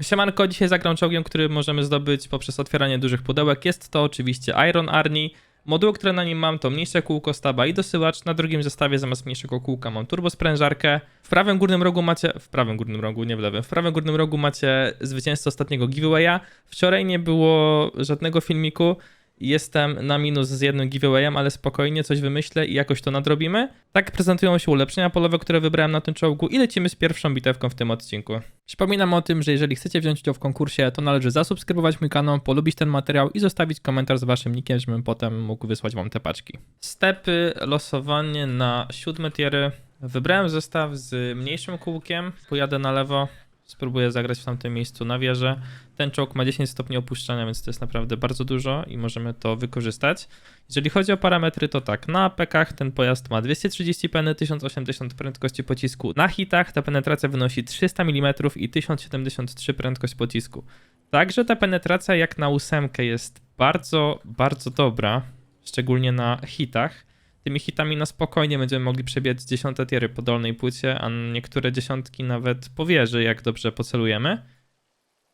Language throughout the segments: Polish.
Siemanko, dzisiaj zagram czołgiem, który możemy zdobyć poprzez otwieranie dużych pudełek. Jest to oczywiście Iron Army. Moduły, które na nim mam to mniejsze kółko staba i dosyłacz. Na drugim zestawie zamiast mniejszego kółka mam turbosprężarkę. W prawym górnym rogu macie... W prawym górnym rogu, nie w lewym. W prawym górnym rogu macie zwycięzcę ostatniego giveawaya. Wczoraj nie było żadnego filmiku. Jestem na minus z jednym giveawayem, ale spokojnie coś wymyślę i jakoś to nadrobimy. Tak prezentują się ulepszenia polowe, które wybrałem na tym czołgu i lecimy z pierwszą bitewką w tym odcinku. Przypominam o tym, że jeżeli chcecie wziąć udział w konkursie, to należy zasubskrybować mój kanał, polubić ten materiał i zostawić komentarz z waszym nickiem, żebym potem mógł wysłać wam te paczki. Stepy, losowanie na siódme tiery. Wybrałem zestaw z mniejszym kółkiem, pojadę na lewo, spróbuję zagrać w tamtym miejscu na wieżę. Ten czołg ma 10 stopni opuszczania, więc to jest naprawdę bardzo dużo i możemy to wykorzystać. Jeżeli chodzi o parametry, to tak, na pekach ten pojazd ma 230 peny, 1080 prędkości pocisku. Na hitach ta penetracja wynosi 300 mm i 1073 prędkość pocisku. Także ta penetracja jak na ósemkę jest bardzo, bardzo dobra, szczególnie na hitach. Tymi hitami na spokojnie będziemy mogli przebiec dziesiąte tiery po dolnej płycie, a niektóre dziesiątki nawet po wieży, jak dobrze pocelujemy.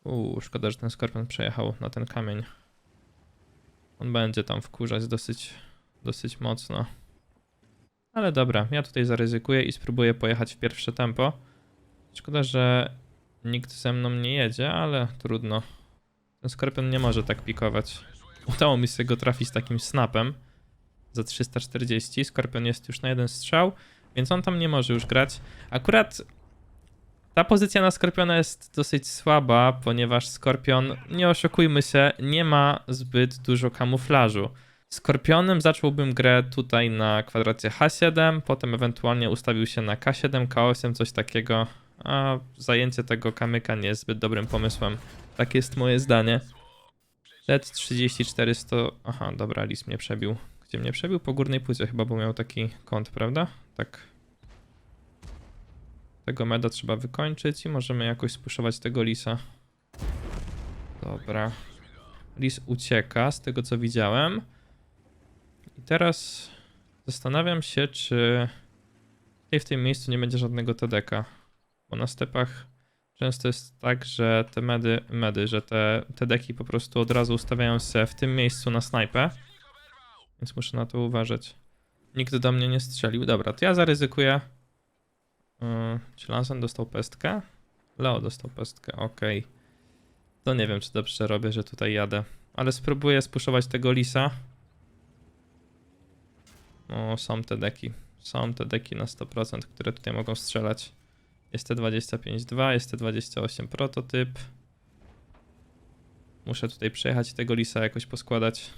Uuu, szkoda, że ten skorpion przejechał na ten kamień. On będzie tam wkurzać dosyć, dosyć mocno. Ale dobra, ja tutaj zaryzykuję i spróbuję pojechać w pierwsze tempo. Szkoda, że nikt ze mną nie jedzie, ale trudno. Ten skorpion nie może tak pikować. Udało mi się go trafić takim snapem za 340. Skorpion jest już na jeden strzał, więc on tam nie może już grać. Akurat ta pozycja na Skorpiona jest dosyć słaba, ponieważ Skorpion, nie oszukujmy się, nie ma zbyt dużo kamuflażu. Skorpionem zacząłbym grę tutaj na kwadracie H7, potem ewentualnie ustawił się na K7, K8, coś takiego, a zajęcie tego kamyka nie jest zbyt dobrym pomysłem. Tak jest moje zdanie. LED 34 100... Aha, dobra, Lis mnie przebił. Gdzie mnie przebił? Po górnej płycie chyba, bo miał taki kąt, prawda? Tak. Tego meda trzeba wykończyć i możemy jakoś spuszować tego lisa. Dobra. Lis ucieka, z tego co widziałem. I teraz zastanawiam się, czy tutaj w tym miejscu nie będzie żadnego TDK. Bo na stepach często jest tak, że te medy, medy że te TDki po prostu od razu ustawiają się w tym miejscu na snajpę. Więc muszę na to uważać. Nikt do mnie nie strzelił. Dobra, to ja zaryzykuję. Yy, czy Lansen dostał pestkę? Leo dostał pestkę, okej. To nie wiem, czy dobrze robię, że tutaj jadę. Ale spróbuję spuszować tego lisa. O, są te deki. Są te deki na 100%, które tutaj mogą strzelać. Jest T25-2, jest T28 prototyp. Muszę tutaj przejechać i tego lisa jakoś poskładać.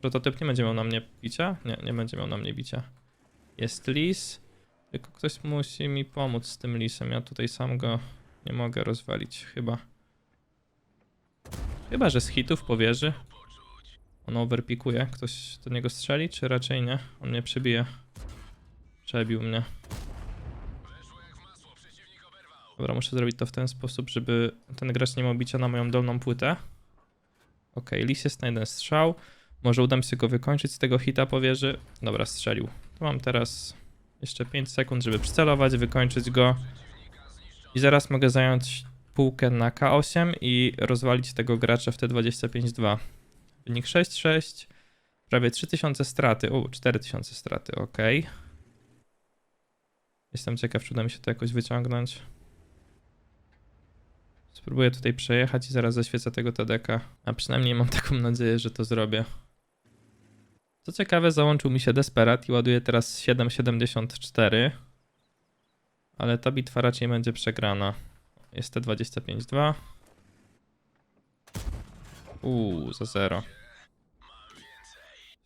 Prototyp nie będzie miał na mnie bicia? Nie, nie będzie miał na mnie bicia. Jest lis. Tylko ktoś musi mi pomóc z tym lisem. Ja tutaj sam go nie mogę rozwalić, chyba. Chyba, że z hitów powierzy. On overpikuje. Ktoś do niego strzeli, czy raczej nie? On mnie przebije. Przebił mnie. Dobra, muszę zrobić to w ten sposób, żeby ten gracz nie miał bicia na moją dolną płytę. Ok, lis jest na jeden strzał. Może uda mi się go wykończyć z tego hita po wieży. Dobra, strzelił. To mam teraz jeszcze 5 sekund, żeby przycelować, wykończyć go. I zaraz mogę zająć półkę na K8 i rozwalić tego gracza w T25-2. Wynik 6-6. Prawie 3000 straty. O, 4000 straty, ok. Jestem ciekaw, czy uda mi się to jakoś wyciągnąć. Spróbuję tutaj przejechać i zaraz zaświecę tego TDK. A przynajmniej mam taką nadzieję, że to zrobię. Co ciekawe, załączył mi się Desperat i ładuje teraz 7,74. Ale ta bitwa raczej będzie przegrana. Jest T25-2. Uuu, za 0.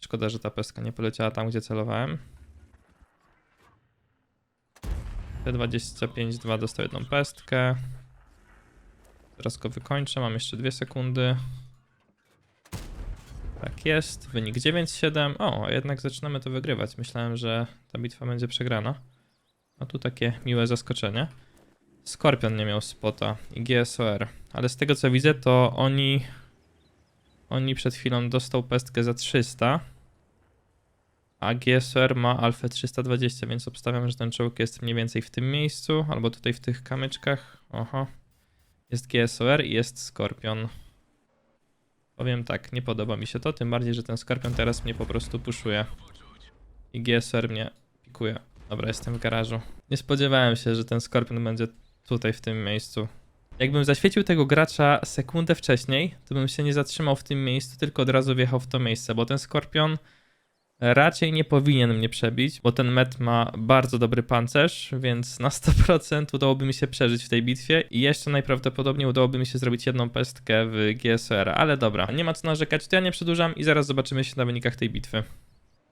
Szkoda, że ta peska nie poleciała tam, gdzie celowałem. T25-2 dostał jedną pestkę. Teraz go wykończę, mam jeszcze dwie sekundy. Tak jest, wynik 9-7. O, jednak zaczynamy to wygrywać. Myślałem, że ta bitwa będzie przegrana. A tu takie miłe zaskoczenie. Skorpion nie miał spota i GSOR. Ale z tego co widzę, to oni... Oni przed chwilą dostał pestkę za 300. a GSR ma Alfę 320, więc obstawiam, że ten czołg jest mniej więcej w tym miejscu, albo tutaj w tych kamyczkach. Oho. Jest GSOR i jest Skorpion. Powiem tak, nie podoba mi się to, tym bardziej, że ten Skorpion teraz mnie po prostu puszuje. I GSR mnie pikuje. Dobra, jestem w garażu. Nie spodziewałem się, że ten Skorpion będzie tutaj w tym miejscu. Jakbym zaświecił tego gracza sekundę wcześniej, to bym się nie zatrzymał w tym miejscu, tylko od razu wjechał w to miejsce, bo ten Skorpion raczej nie powinien mnie przebić, bo ten met ma bardzo dobry pancerz, więc na 100% udałoby mi się przeżyć w tej bitwie i jeszcze najprawdopodobniej udałoby mi się zrobić jedną pestkę w GSR, ale dobra, nie ma co narzekać, to ja nie przedłużam i zaraz zobaczymy się na wynikach tej bitwy.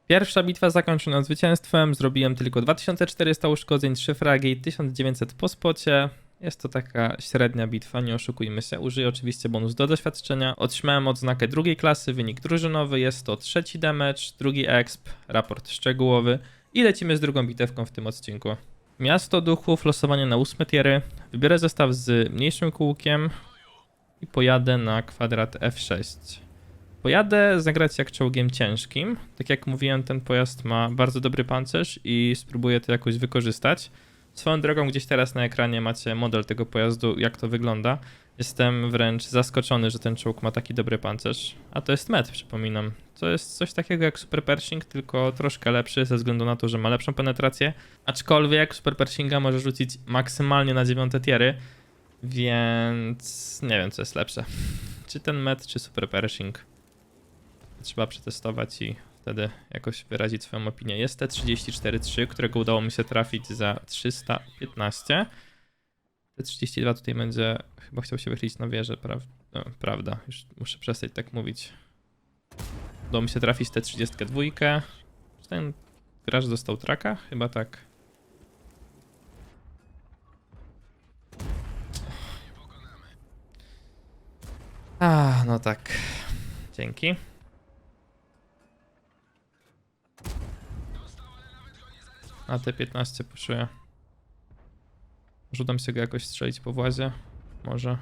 Pierwsza bitwa zakończona zwycięstwem, zrobiłem tylko 2400 uszkodzeń, 3 fragi, 1900 po spocie. Jest to taka średnia bitwa, nie oszukujmy się. Użyję oczywiście bonus do doświadczenia. Otrzymałem odznakę drugiej klasy, wynik drużynowy, jest to trzeci damage, drugi exp, raport szczegółowy i lecimy z drugą bitewką w tym odcinku. Miasto duchów, losowanie na ósme tiery. Wybiorę zestaw z mniejszym kółkiem i pojadę na kwadrat F6. Pojadę zagrać jak czołgiem ciężkim. Tak jak mówiłem, ten pojazd ma bardzo dobry pancerz i spróbuję to jakoś wykorzystać. Swoją drogą, gdzieś teraz na ekranie macie model tego pojazdu, jak to wygląda. Jestem wręcz zaskoczony, że ten czołg ma taki dobry pancerz. A to jest met, przypominam. To jest coś takiego jak Super Pershing, tylko troszkę lepszy ze względu na to, że ma lepszą penetrację. Aczkolwiek Super Pershinga może rzucić maksymalnie na dziewiąte tiery, więc nie wiem co jest lepsze. Czy ten met, czy Super Pershing. Trzeba przetestować i wtedy jakoś wyrazić swoją opinię. Jest T34-3, którego udało mi się trafić za 315. T32 tutaj będzie, chyba chciał się wychylić na wieżę, pra... no, prawda, już muszę przestać tak mówić. Udało mi się trafić T32. Czy ten gracz dostał traka? Chyba tak. A, no tak. Dzięki. A T15 puszuję. Może uda mi się go jakoś strzelić po włazie? Może.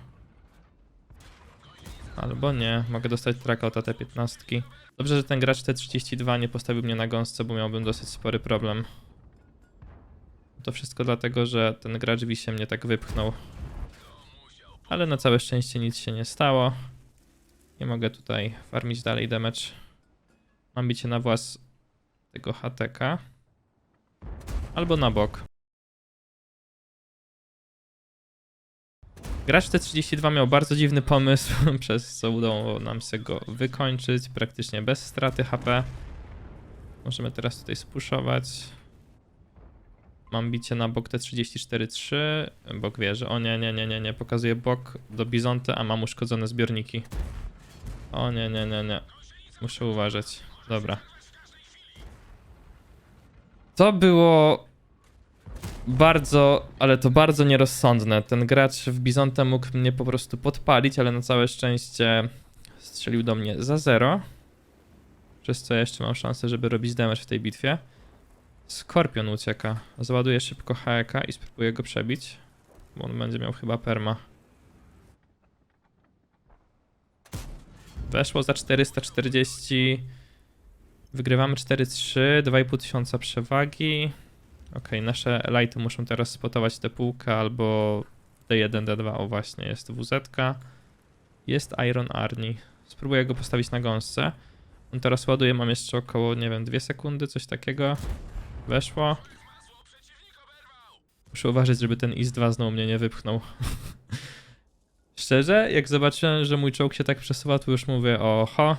Albo nie, mogę dostać traka od AT15. Dobrze, że ten gracz T32 nie postawił mnie na gąsce, bo miałbym dosyć spory problem. To wszystko dlatego, że ten gracz wisie mnie tak wypchnął. Ale na całe szczęście nic się nie stało. Nie mogę tutaj farmić dalej damage. Mam bicie na włas tego HTK. Albo na bok. Gracz T32 miał bardzo dziwny pomysł, przez co udało nam się go wykończyć praktycznie bez straty HP. Możemy teraz tutaj spuszować. Mam bicie na bok T34-3, bok wieży. O nie, nie, nie, nie, nie, pokazuje bok do Bizonty, a mam uszkodzone zbiorniki. O nie, nie, nie, nie. Muszę uważać. Dobra. To było bardzo, ale to bardzo nierozsądne. Ten gracz w Bizonte mógł mnie po prostu podpalić, ale na całe szczęście strzelił do mnie za zero. Przez co jeszcze mam szansę, żeby robić damage w tej bitwie. Skorpion ucieka. Załaduję szybko HEK i spróbuję go przebić. Bo on będzie miał chyba perma. Weszło za 440. Wygrywamy 4-3, 2,5 tysiąca przewagi. Okej, nasze lighty muszą teraz spotować tę półkę albo D1, D2. O właśnie, jest WZ. Jest Iron Arni. Spróbuję go postawić na gąsce. On teraz ładuje, mam jeszcze około, nie wiem, 2 sekundy, coś takiego. Weszło. Muszę uważać, żeby ten IS-2 znowu mnie nie wypchnął. Szczerze, jak zobaczyłem, że mój czołg się tak przesuwa, to już mówię, oho,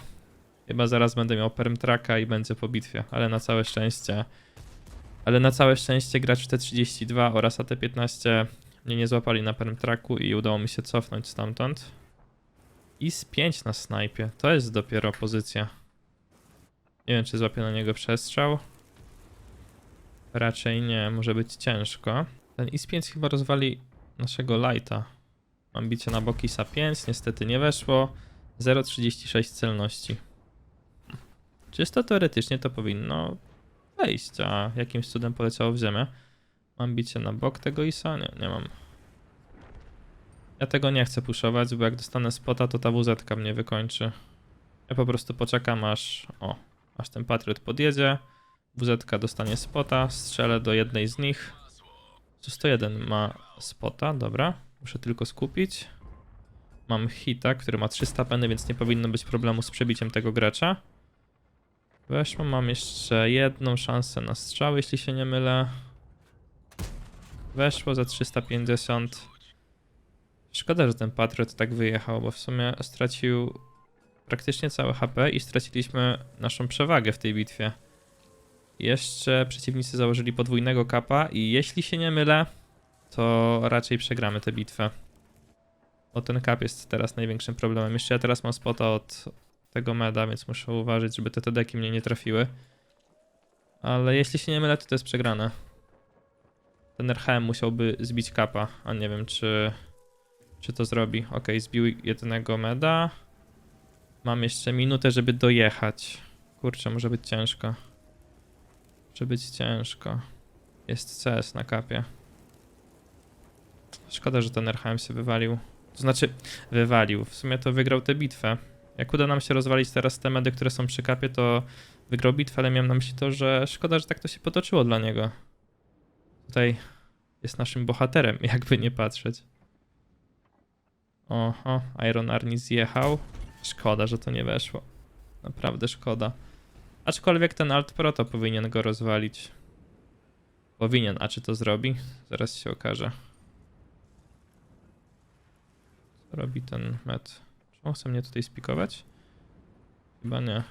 chyba zaraz będę miał perm i będzie po bitwie, ale na całe szczęście ale na całe szczęście gracz T32 oraz AT15 mnie nie złapali na perm tracku i udało mi się cofnąć stamtąd. I z 5 na snajpie. To jest dopiero pozycja. Nie wiem, czy złapię na niego przestrzał. Raczej nie, może być ciężko. Ten IS-5 chyba rozwali naszego lighta. Mam bicie na Bokisa 5, niestety nie weszło. 0,36 celności. Czysto teoretycznie to powinno wejść, a jakimś cudem poleciało w ziemię. Mam bicie na bok tego ISA? Nie, nie mam. Ja tego nie chcę puszować, bo jak dostanę spota, to ta WZ mnie wykończy. Ja po prostu poczekam aż, o, aż ten Patriot podjedzie. WZ dostanie spota, strzelę do jednej z nich. 101 ma spota, dobra. Muszę tylko skupić. Mam hita, który ma 300 peny, więc nie powinno być problemu z przebiciem tego gracza. Weszło, mam jeszcze jedną szansę na strzał, jeśli się nie mylę. Weszło za 350. Szkoda, że ten Patriot tak wyjechał, bo w sumie stracił praktycznie całe HP i straciliśmy naszą przewagę w tej bitwie. Jeszcze przeciwnicy założyli podwójnego kapa i jeśli się nie mylę, to raczej przegramy tę bitwę. Bo ten kap jest teraz największym problemem. Jeszcze ja teraz mam spota od tego meda, więc muszę uważać, żeby te TDki mnie nie trafiły. Ale jeśli się nie mylę, to to jest przegrane. Ten RHM musiałby zbić kapa, a nie wiem czy, czy to zrobi. Ok, zbił jednego meda. Mam jeszcze minutę, żeby dojechać. Kurczę, może być ciężko. Może być ciężko. Jest CS na kapie. Szkoda, że ten RHM się wywalił. To znaczy, wywalił. W sumie to wygrał tę bitwę. Jak uda nam się rozwalić teraz te medy, które są przy kapie, to wygrał bitwę, ale miałem na myśli to, że szkoda, że tak to się potoczyło dla niego. Tutaj jest naszym bohaterem, jakby nie patrzeć. Oho, Iron Arni zjechał. Szkoda, że to nie weszło. Naprawdę szkoda. Aczkolwiek ten Alt Pro to powinien go rozwalić. Powinien, a czy to zrobi? Zaraz się okaże. Co robi ten met? On chce mnie tutaj spikować? Chyba nie.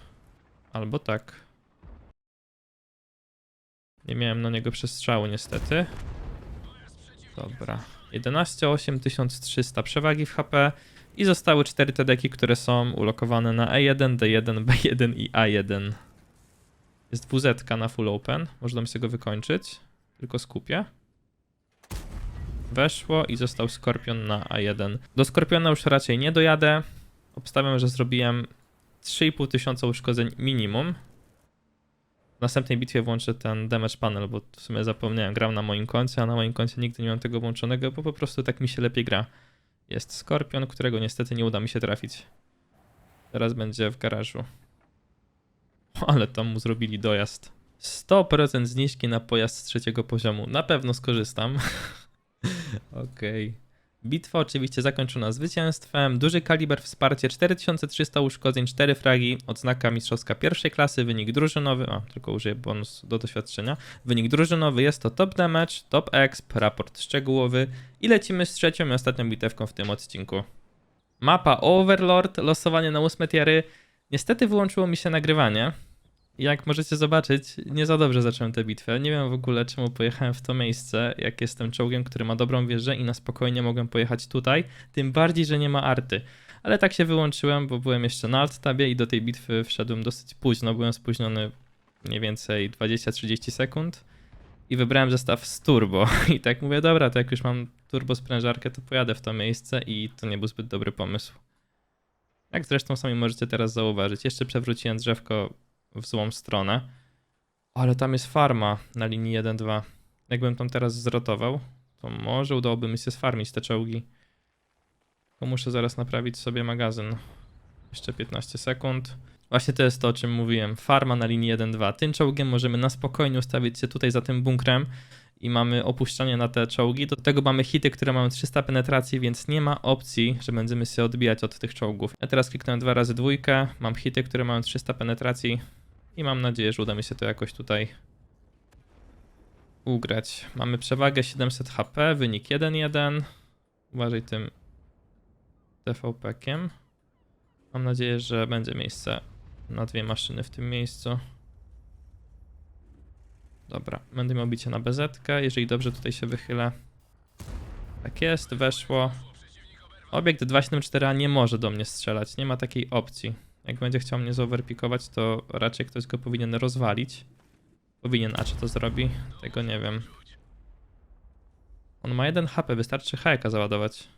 Albo tak. Nie miałem na niego przestrzału niestety. Dobra. 11 8300 przewagi w HP i zostały 4 TDki, które są ulokowane na E1, D1, B1 i A1. Jest WZ na full open, można sobie go wykończyć, tylko skupię. Weszło i został Skorpion na A1. Do Skorpiona już raczej nie dojadę. Obstawiam, że zrobiłem 3,5 tysiąca uszkodzeń minimum. W następnej bitwie włączę ten damage panel, bo w sumie zapomniałem, gram na moim koncie, a na moim koncie nigdy nie mam tego włączonego, bo po prostu tak mi się lepiej gra. Jest Skorpion, którego niestety nie uda mi się trafić. Teraz będzie w garażu. Ale tam mu zrobili dojazd. 100% zniżki na pojazd trzeciego poziomu. Na pewno skorzystam. Okej. Bitwa oczywiście zakończona zwycięstwem. Duży kaliber, wsparcie 4300 uszkodzeń, 4 fragi, odznaka mistrzowska pierwszej klasy, wynik drużynowy, a tylko użyję bonus do doświadczenia. Wynik drużynowy jest to top damage, top exp, raport szczegółowy i lecimy z trzecią i ostatnią bitewką w tym odcinku. Mapa Overlord, losowanie na 8 tiery. Niestety wyłączyło mi się nagrywanie. Jak możecie zobaczyć, nie za dobrze zacząłem tę bitwę. Nie wiem w ogóle, czemu pojechałem w to miejsce, jak jestem czołgiem, który ma dobrą wieżę i na spokojnie mogłem pojechać tutaj. Tym bardziej, że nie ma arty. Ale tak się wyłączyłem, bo byłem jeszcze na alt-tabie i do tej bitwy wszedłem dosyć późno. Byłem spóźniony mniej więcej 20-30 sekund i wybrałem zestaw z turbo. I tak mówię, dobra, to jak już mam turbo sprężarkę, to pojadę w to miejsce i to nie był zbyt dobry pomysł. Jak zresztą sami możecie teraz zauważyć, jeszcze przewróciłem drzewko w złą stronę. Ale tam jest farma na linii 1-2. Jakbym tam teraz zrotował, to może udałoby mi się sfarmić te czołgi. Tylko muszę zaraz naprawić sobie magazyn. Jeszcze 15 sekund. Właśnie to jest to, o czym mówiłem. Farma na linii 1-2. Tym czołgiem możemy na spokojnie ustawić się tutaj za tym bunkrem i mamy opuszczanie na te czołgi. Do tego mamy hity, które mają 300 penetracji, więc nie ma opcji, że będziemy się odbijać od tych czołgów. Ja teraz kliknąłem dwa razy dwójkę, mam hity, które mają 300 penetracji i mam nadzieję, że uda mi się to jakoś tutaj ugrać. Mamy przewagę 700 HP, wynik 1-1. Uważaj tym TVP-kiem. Mam nadzieję, że będzie miejsce na dwie maszyny w tym miejscu. Dobra, będę miał bicie na BZ, jeżeli dobrze tutaj się wychylę. Tak jest, weszło. Obiekt 274 nie może do mnie strzelać, nie ma takiej opcji. Jak będzie chciał mnie zoverpikować, to raczej ktoś go powinien rozwalić. Powinien, a czy to zrobi? Tego nie wiem. On ma 1 HP, wystarczy hajka załadować.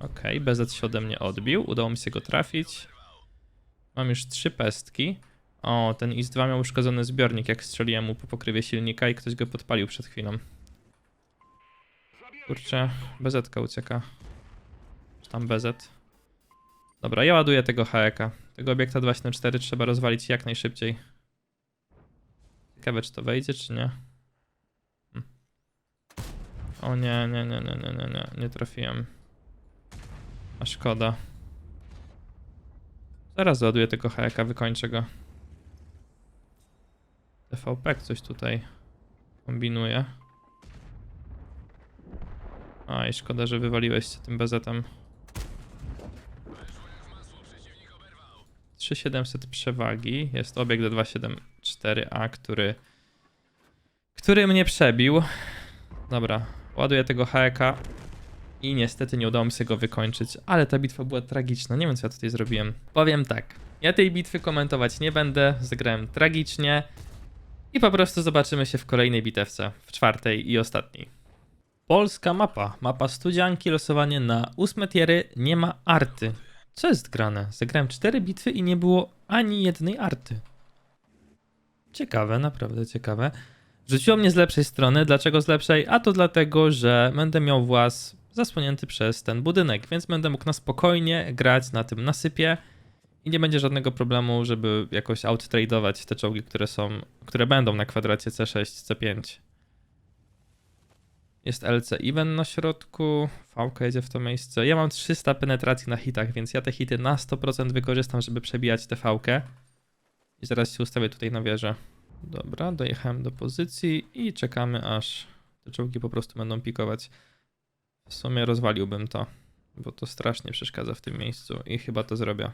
Okej, BZ się ode mnie odbił, udało mi się go trafić. Mam już trzy pestki. O, ten IS-2 miał uszkodzony zbiornik, jak strzeliłem mu po pokrywie silnika i ktoś go podpalił przed chwilą. Kurczę, BZ ucieka. Czy tam BZ? Dobra, ja ładuję tego HEK. Tego obiekta 274 trzeba rozwalić jak najszybciej. Ciekawe, czy to wejdzie, czy nie. Hm. O nie, nie, nie, nie, nie, nie, nie, nie trafiłem. A szkoda. Zaraz załaduję tego hajaka, wykończę go. TVP coś tutaj kombinuje. Aj, szkoda, że wywaliłeś się tym bezetem. 3700 przewagi. Jest obiekt do 274A, który który mnie przebił. Dobra, ładuję tego HK i niestety nie udało mi się go wykończyć, ale ta bitwa była tragiczna. Nie wiem, co ja tutaj zrobiłem. Powiem tak, ja tej bitwy komentować nie będę, zagrałem tragicznie i po prostu zobaczymy się w kolejnej bitewce, w czwartej i ostatniej. Polska mapa, mapa studzianki, losowanie na ósme tiery, nie ma arty. Co jest grane? Zagrałem cztery bitwy i nie było ani jednej arty. Ciekawe, naprawdę ciekawe. Rzuciło mnie z lepszej strony. Dlaczego z lepszej? A to dlatego, że będę miał włas zasłonięty przez ten budynek, więc będę mógł na spokojnie grać na tym nasypie i nie będzie żadnego problemu, żeby jakoś outtradeować te czołgi, które są, które będą na kwadracie C6, C5. Jest LC Even na środku, VK jedzie w to miejsce. Ja mam 300 penetracji na hitach, więc ja te hity na 100% wykorzystam, żeby przebijać tę VK. I zaraz się ustawię tutaj na wieżę. Dobra, dojechałem do pozycji i czekamy aż te czołgi po prostu będą pikować. W sumie rozwaliłbym to, bo to strasznie przeszkadza w tym miejscu i chyba to zrobię.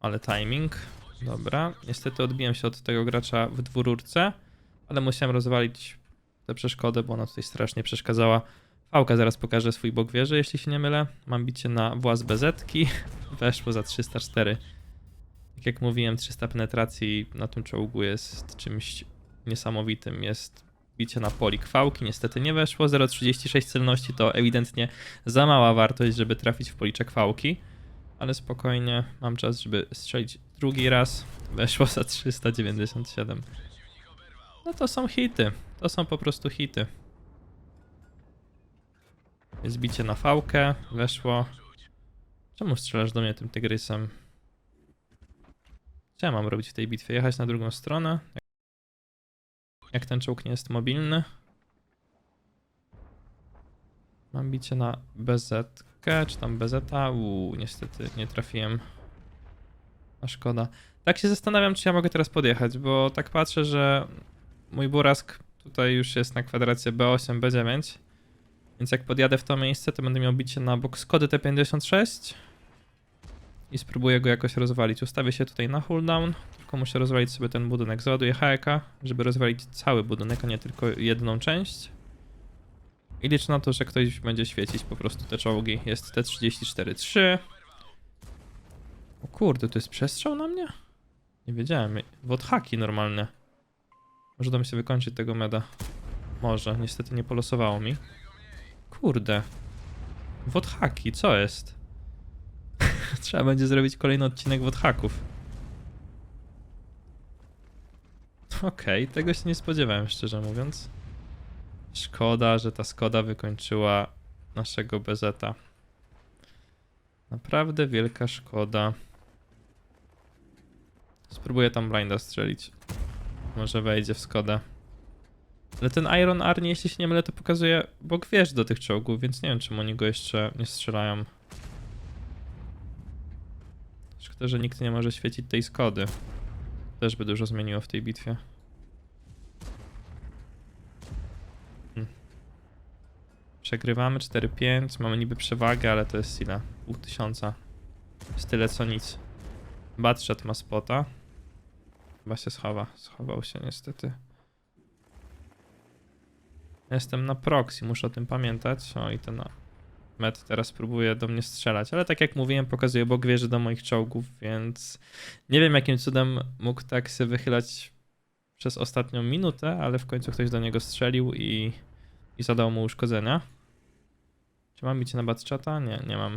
Ale timing. Dobra, niestety odbiłem się od tego gracza w dwururce, ale musiałem rozwalić tę przeszkodę, bo ona tutaj strasznie przeszkadzała. Fałka zaraz pokaże swój bok wieży, jeśli się nie mylę. Mam bicie na włas bezetki. Weszło za 304. Tak jak mówiłem, 300 penetracji na tym czołgu jest czymś niesamowitym. Jest bicie na polik fałki, niestety nie weszło. 0,36 celności to ewidentnie za mała wartość, żeby trafić w policzek fałki. Ale spokojnie, mam czas, żeby strzelić drugi raz. Weszło za 397. No to są hity. To są po prostu hity. Jest bicie na fałkę, weszło. Czemu strzelasz do mnie tym tygrysem? Co ja mam robić w tej bitwie? Jechać na drugą stronę? Jak ten czołg nie jest mobilny? Mam bicie na BZ, czy tam BZ? Uuu, niestety nie trafiłem. A szkoda. Tak się zastanawiam, czy ja mogę teraz podjechać, bo tak patrzę, że mój burask tutaj już jest na kwadracie B8, B9. Więc jak podjadę w to miejsce, to będę miał bicie na bok Skody T56 i spróbuję go jakoś rozwalić. Ustawię się tutaj na cooldown, tylko muszę rozwalić sobie ten budynek. Załaduję HK, żeby rozwalić cały budynek, a nie tylko jedną część. I liczę na to, że ktoś będzie świecić po prostu te czołgi. Jest T34-3. O kurde, to jest przestrzał na mnie? Nie wiedziałem. Wodhaki normalne. Może uda mi się wykończyć tego meda. Może, niestety nie polosowało mi. Kurde. Wodhaki, co jest? Trzeba będzie zrobić kolejny odcinek wodhaków. Okej, tego się nie spodziewałem, szczerze mówiąc. Szkoda, że ta Skoda wykończyła naszego Bezeta. Naprawdę wielka szkoda. Spróbuję tam blinda strzelić. Może wejdzie w Skodę. Ale ten Iron Arnie, jeśli się nie mylę, to pokazuje bok wież do tych czołgów, więc nie wiem, czemu oni go jeszcze nie strzelają. Szkoda, że nikt nie może świecić tej Skody. Też by dużo zmieniło w tej bitwie. Hmm. Przegrywamy 4-5, mamy niby przewagę, ale to jest ile? Pół tysiąca. Jest tyle co nic. Batshot ma spota. Chyba się schowa. Schował się niestety. Jestem na proxy, muszę o tym pamiętać. O i ten med teraz próbuje do mnie strzelać, ale tak jak mówiłem, pokazuje bok wieży do moich czołgów, więc nie wiem jakim cudem mógł tak się wychylać przez ostatnią minutę, ale w końcu ktoś do niego strzelił i, i zadał mu uszkodzenia. Czy mam bicie na batchata? Nie, nie mam.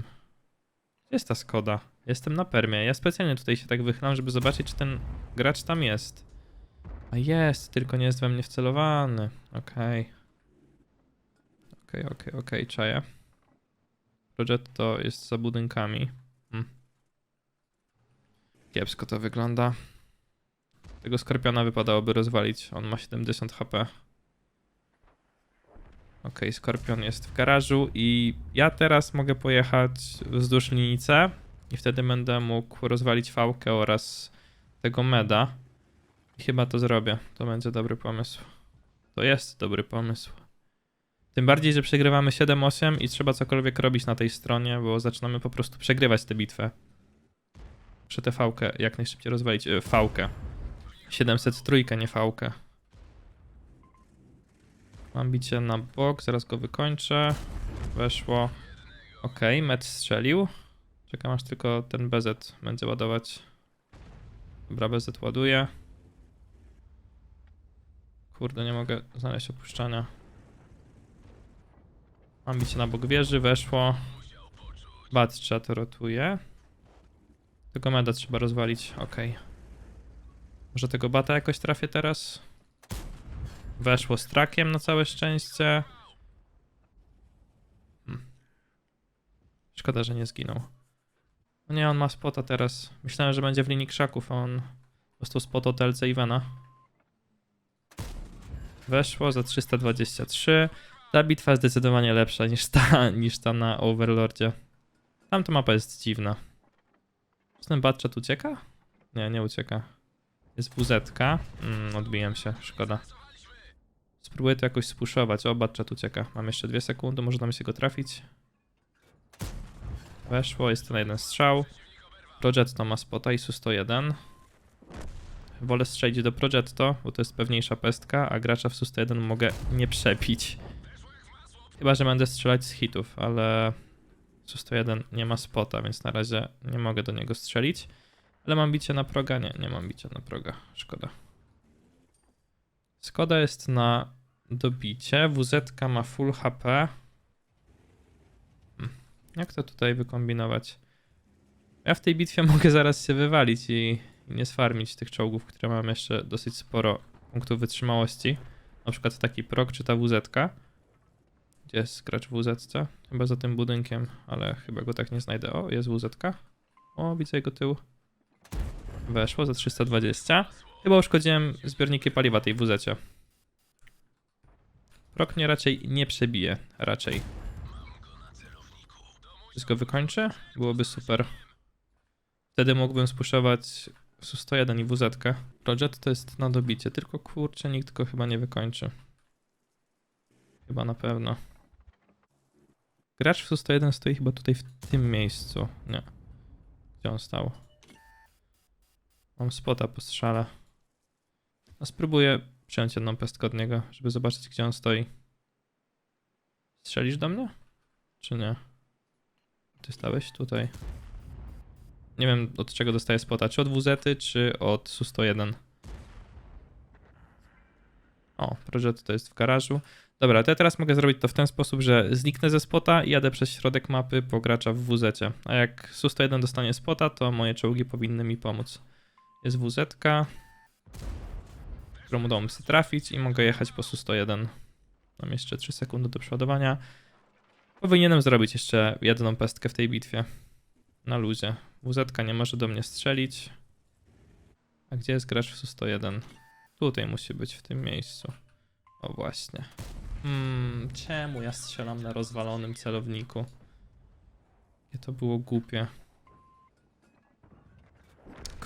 Gdzie jest ta Skoda? Jestem na permie. Ja specjalnie tutaj się tak wychylam, żeby zobaczyć, czy ten gracz tam jest. A jest, tylko nie jest we mnie wcelowany. Okej. Okej, okej, okej, czaję. Projet to jest za budynkami. Hmm. Kiepsko to wygląda. Tego skorpiona wypadałoby rozwalić. On ma 70 HP. Okej, skorpion jest w garażu i ja teraz mogę pojechać wzdłuż linii C i wtedy będę mógł rozwalić fałkę oraz tego meda. I chyba to zrobię. To będzie dobry pomysł. To jest dobry pomysł. Tym bardziej, że przegrywamy 7-8 i trzeba cokolwiek robić na tej stronie, bo zaczynamy po prostu przegrywać tę bitwę. Muszę tę fałkę jak najszybciej rozwalić. Yy, fałkę. 703, nie fałkę. Mam bicie na bok, zaraz go wykończę. Weszło. Ok, met strzelił. Czekam aż tylko ten BZ będzie ładować. Dobra, BZ ładuje. Kurde, nie mogę znaleźć opuszczania. Mam bicie na bok wieży, weszło. Batcza to rotuje. Tego meda trzeba rozwalić, ok. Może tego bata jakoś trafię teraz? Weszło z trakiem na całe szczęście. Hmm. Szkoda, że nie zginął. No nie, on ma spota teraz. Myślałem, że będzie w linii krzaków, a on dostał spot od LC Ivana. Weszło za 323. Ta bitwa jest zdecydowanie lepsza niż ta, niż ta na Overlordzie. Tamta mapa jest dziwna. Czy ten Batchat ucieka? Nie, nie ucieka. Jest WZ. Mm, odbiłem się, szkoda. Spróbuję to jakoś spuszować. O, Batchat ucieka. Mam jeszcze dwie sekundy, może nam się go trafić. Weszło, jest to na jeden strzał. Progetto ma spota ISU 101. Wolę strzelić do Progetto, bo to jest pewniejsza pestka, a gracza w SU-101 mogę nie przepić. Chyba, że będę strzelać z hitów, ale SU-101 nie ma spota, więc na razie nie mogę do niego strzelić. Ale mam bicie na proga? Nie, nie mam bicia na proga. Szkoda. Skoda jest na dobicie. WZ ma full HP. Jak to tutaj wykombinować? Ja w tej bitwie mogę zaraz się wywalić i, i nie sfarmić tych czołgów, które mam jeszcze dosyć sporo punktów wytrzymałości. Na przykład taki prog czy ta WZ. -ka. Gdzie jest gracz WZ? Chyba za tym budynkiem, ale chyba go tak nie znajdę. O, jest WZ. -ka. O, widzę jego tył. Weszło za 320. Chyba uszkodziłem zbiorniki paliwa tej WZ. Prok mnie raczej nie przebije. Raczej. Wszystko wykończę? Byłoby super. Wtedy mógłbym spuszować SU-101 i WZ. -kę. Project to jest na dobicie, tylko kurczę, nikt go chyba nie wykończy. Chyba na pewno. Gracz w SU-101 stoi chyba tutaj w tym miejscu. Nie. Gdzie on stał? Mam spota po strzale. No spróbuję przyjąć jedną pestkę od niego, żeby zobaczyć gdzie on stoi. Strzelisz do mnie? Czy nie? Ty stałeś tutaj. Nie wiem od czego dostaję spota, czy od WZ, czy od SU-101. O, projet to jest w garażu. Dobra, to ja teraz mogę zrobić to w ten sposób, że zniknę ze spota i jadę przez środek mapy po gracza w WZ. -cie. A jak SU-101 dostanie spota, to moje czołgi powinny mi pomóc. Jest WZ, którą udało mi się trafić i mogę jechać po SU-101. Mam jeszcze 3 sekundy do przeładowania. Powinienem zrobić jeszcze jedną pestkę w tej bitwie. Na luzie. WZ nie może do mnie strzelić. A gdzie jest gracz w SU-101? Tutaj musi być, w tym miejscu. O właśnie. Hmm, czemu ja strzelam na rozwalonym celowniku? Jakie to było głupie.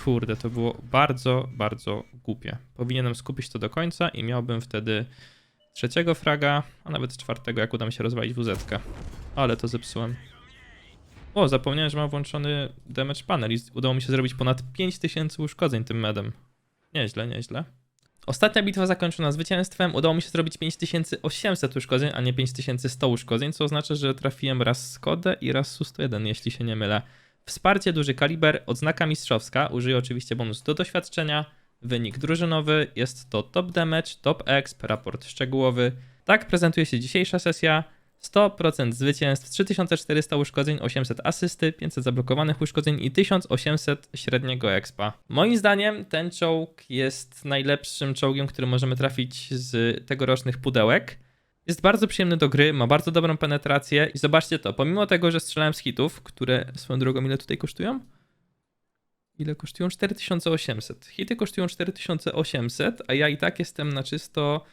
Kurde, to było bardzo, bardzo głupie. Powinienem skupić to do końca i miałbym wtedy trzeciego fraga, a nawet czwartego, jak uda mi się rozwalić WZ. -kę. Ale to zepsułem. O, zapomniałem, że mam włączony damage panel i udało mi się zrobić ponad 5000 uszkodzeń tym medem. Nieźle, nieźle. Ostatnia bitwa zakończona zwycięstwem. Udało mi się zrobić 5800 uszkodzeń, a nie 5100 uszkodzeń, co oznacza, że trafiłem raz Skodę i raz Su-101, jeśli się nie mylę. Wsparcie duży kaliber, odznaka mistrzowska, użyję oczywiście bonus do doświadczenia. Wynik drużynowy, jest to top damage, top exp, raport szczegółowy. Tak prezentuje się dzisiejsza sesja. 100% zwycięstw, 3400 uszkodzeń, 800 asysty, 500 zablokowanych uszkodzeń i 1800 średniego expa. Moim zdaniem ten czołg jest najlepszym czołgiem, który możemy trafić z tegorocznych pudełek. Jest bardzo przyjemny do gry, ma bardzo dobrą penetrację i zobaczcie to, pomimo tego, że strzelałem z hitów, które swoją drogą ile tutaj kosztują? Ile kosztują? 4800. Hity kosztują 4800, a ja i tak jestem na czysto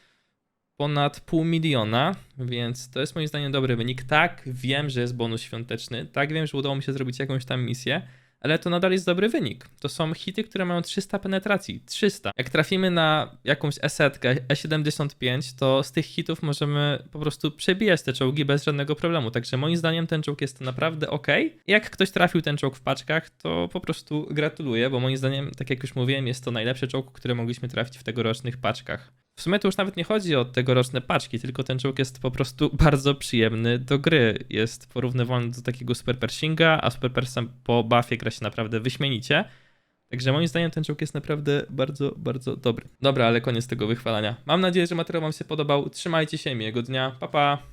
ponad pół miliona, więc to jest moim zdaniem dobry wynik. Tak, wiem, że jest bonus świąteczny, tak, wiem, że udało mi się zrobić jakąś tam misję, ale to nadal jest dobry wynik. To są hity, które mają 300 penetracji. 300. Jak trafimy na jakąś esetkę E75, to z tych hitów możemy po prostu przebijać te czołgi bez żadnego problemu. Także moim zdaniem ten czołg jest naprawdę ok. Jak ktoś trafił ten czołg w paczkach, to po prostu gratuluję, bo moim zdaniem, tak jak już mówiłem, jest to najlepszy czołg, który mogliśmy trafić w tegorocznych paczkach. W sumie to już nawet nie chodzi o tegoroczne paczki, tylko ten czołg jest po prostu bardzo przyjemny do gry. Jest porównywalny do takiego Super Pershinga, a Super Persem po buffie gra się naprawdę wyśmienicie. Także moim zdaniem ten czołg jest naprawdę bardzo, bardzo dobry. Dobra, ale koniec tego wychwalania. Mam nadzieję, że materiał Wam się podobał. Trzymajcie się, miłego dnia. Pa, pa!